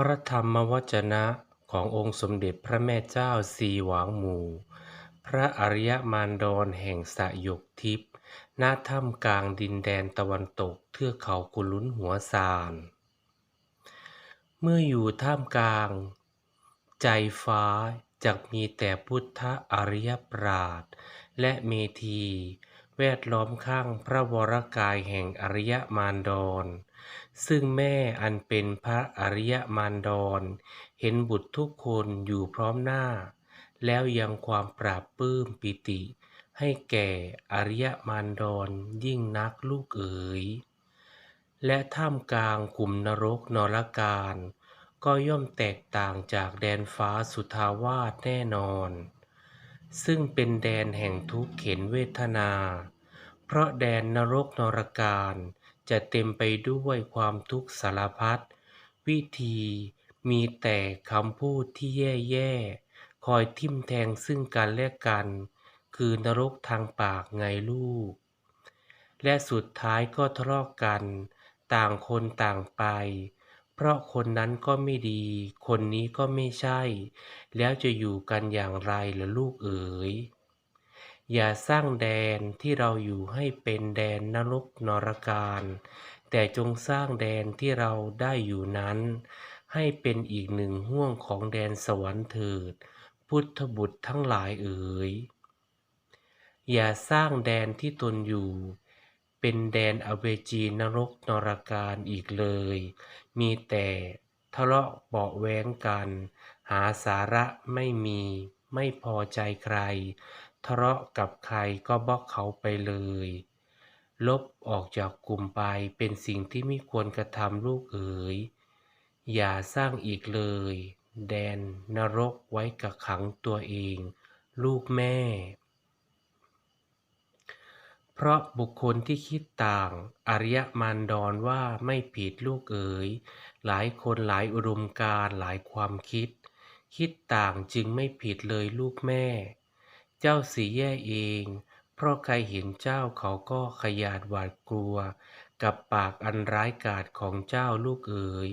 พระธรรมวจนะขององค์สมเด็จพระแม่เจ้าสีหวางหมู่ พระอริยมารดรแห่งสยกทิพย์ณถ้ำกลางดินแดนตะวันตกเทือกเขากุลุนหัวซาน เมื่ออยู่ท่ามกลาง ใจฟ้าจะมีแต่พุทธอริยปราดและเมธี แวดล้อมข้างพระวรกายแห่งอริยมารดร ซึ่งแม่อันเป็นพระอริยมารดร เห็นบุตรทุกคนอยู่พร้อมหน้า แล้วยังความปราบปลื้มปิติ ให้แก่อริยมารดรยิ่งนักลูกเอ๋ย และท่ามกลางกลุ่มนรกนรการ ก็ย่อมแตกต่างจากแดนฟ้าสุทาวาสแน่นอน ซึ่งเป็นแดนแห่งทุกข์เข็นเวทนา เพราะแดนนรกนรการ จะเต็มไปด้วยความทุกข์สารพัดวิธีมีแต่คำพูดที่แย่ๆ คอยทิ่มแทงซึ่งกันและกัน คือนรกทางปากไงลูก และสุดท้ายก็ทะเลาะกกัน ต่างคนต่างไป เพราะคนนั้นก็ไม่ดี คนนี้ก็ไม่ใช่ แล้วจะอยู่กันอย่างไรล่ะลูกเอ๋ย อย่าสร้างแดนที่เราอยู่ให้เป็นแดนนรกนรการแต่จงสร้างแดนที่เราได้อยู่นั้น ให้เป็นอีกหนึ่งห่วงของแดนสวรรค์เถิด พุทธบุตรทั้งหลายเอ๋ยอย่าสร้างแดนที่ตนอยู่ เป็นแดนอเวจีนรกนรการอีกเลย มีแต่ทะเลาะเบาแว้งกัน หาสาระไม่มีไม่พอใจใคร ทะเลาะกับใครก็บล็อกเขาไปเลย ลบออกจากกลุ่มไปเป็นสิ่งที่ไม่ควรกระทำลูกเอ๋ย อย่าสร้างอีกเลย แดนนรกไว้กับขังตัวเอง ลูกแม่ เพราะบุคคลที่คิดต่างอริยมารดรว่าไม่ผิดลูกเอ๋ย หลายคนหลายอุดมการหลายความคิด คิดต่างจึงไม่ผิดเลยลูกแม่ เจ้าสีแย่เอง เพราะใครเห็นเจ้าเขาก็ขยาดหวาดกลัว กับปากอันร้ายกาจของเจ้าลูกเอ๋ย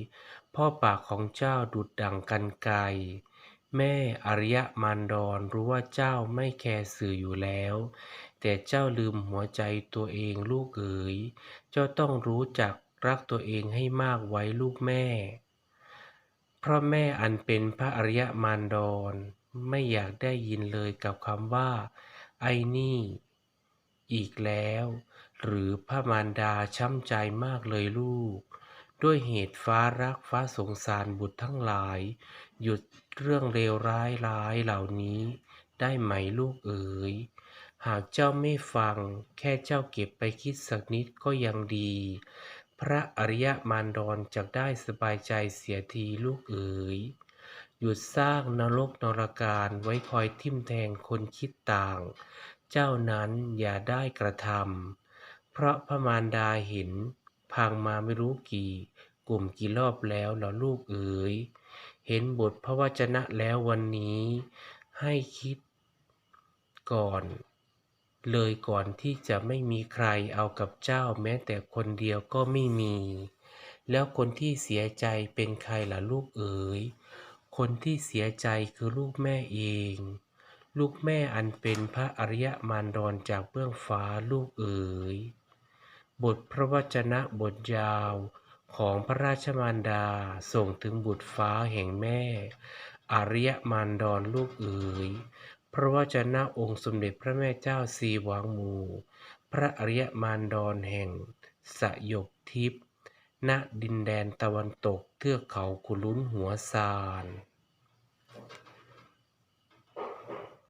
พ่อปากของเจ้าดุดดังกันไกรแม่อริยมารดรรู้ว่าเจ้าไม่แคร์สื่ออยู่แล้ว แต่เจ้าลืมหัวใจตัวเองลูกเอ๋ยเจ้าต้องรู้จักรักตัวเองให้มากไว้ลูกแม่ เพราะแม่อันเป็นพระอริยมารดร ไม่อยากได้ยินเลยกับคำว่า ไอ้นี่ อีกแล้ว หรือพระมารดาช้ำใจมากเลยลูก ด้วยเหตุฟ้ารักฟ้าสงสารบุตรทั้งหลาย หยุดเรื่องเลวร้ายร้ายเหล่านี้ ได้ไหมลูกเอ๋ยหากเจ้าไม่ฟัง แค่เจ้าเก็บไปคิดสักนิดก็ยังดี พระอริยมารดรจะได้สบายใจเสียทีลูกเอ๋ย หยุดสร้างนรกนรการไว้คอยทิ่มแทงคนคิดต่าง เจ้านั้นอย่าได้กระทำเพราะพระมารดาเห็นพังมาไม่รู้กี่กลุ่มกี่รอบแล้วเหรอลูกเอ๋ยเห็นบทพระวจนะแล้ววันนี้ ให้คิดก่อน เลยก่อนที่จะไม่มีใครเอากับเจ้าแม้แต่คนเดียวก็ไม่มี แล้วคนที่เสียใจเป็นใครล่ะลูกเอ๋ย คนที่เสียใจคือลูกแม่เอง ลูกแม่อันเป็นพระอริยมารดรจากเบื้องฟ้าลูกเอ๋ย บทพระวจนะบทยาวของพระราชมารดาส่งถึงบุตรฟ้าแห่งแม่ อริยมารดรลูกเอ๋ย พระวจนะองค์สมเด็จพระแม่เจ้าสีหวางมู พระอริยมารดรแห่งสยบทิพย์ ณดินแดนตะวันตกเทือกเขาคุลุนหัวซาน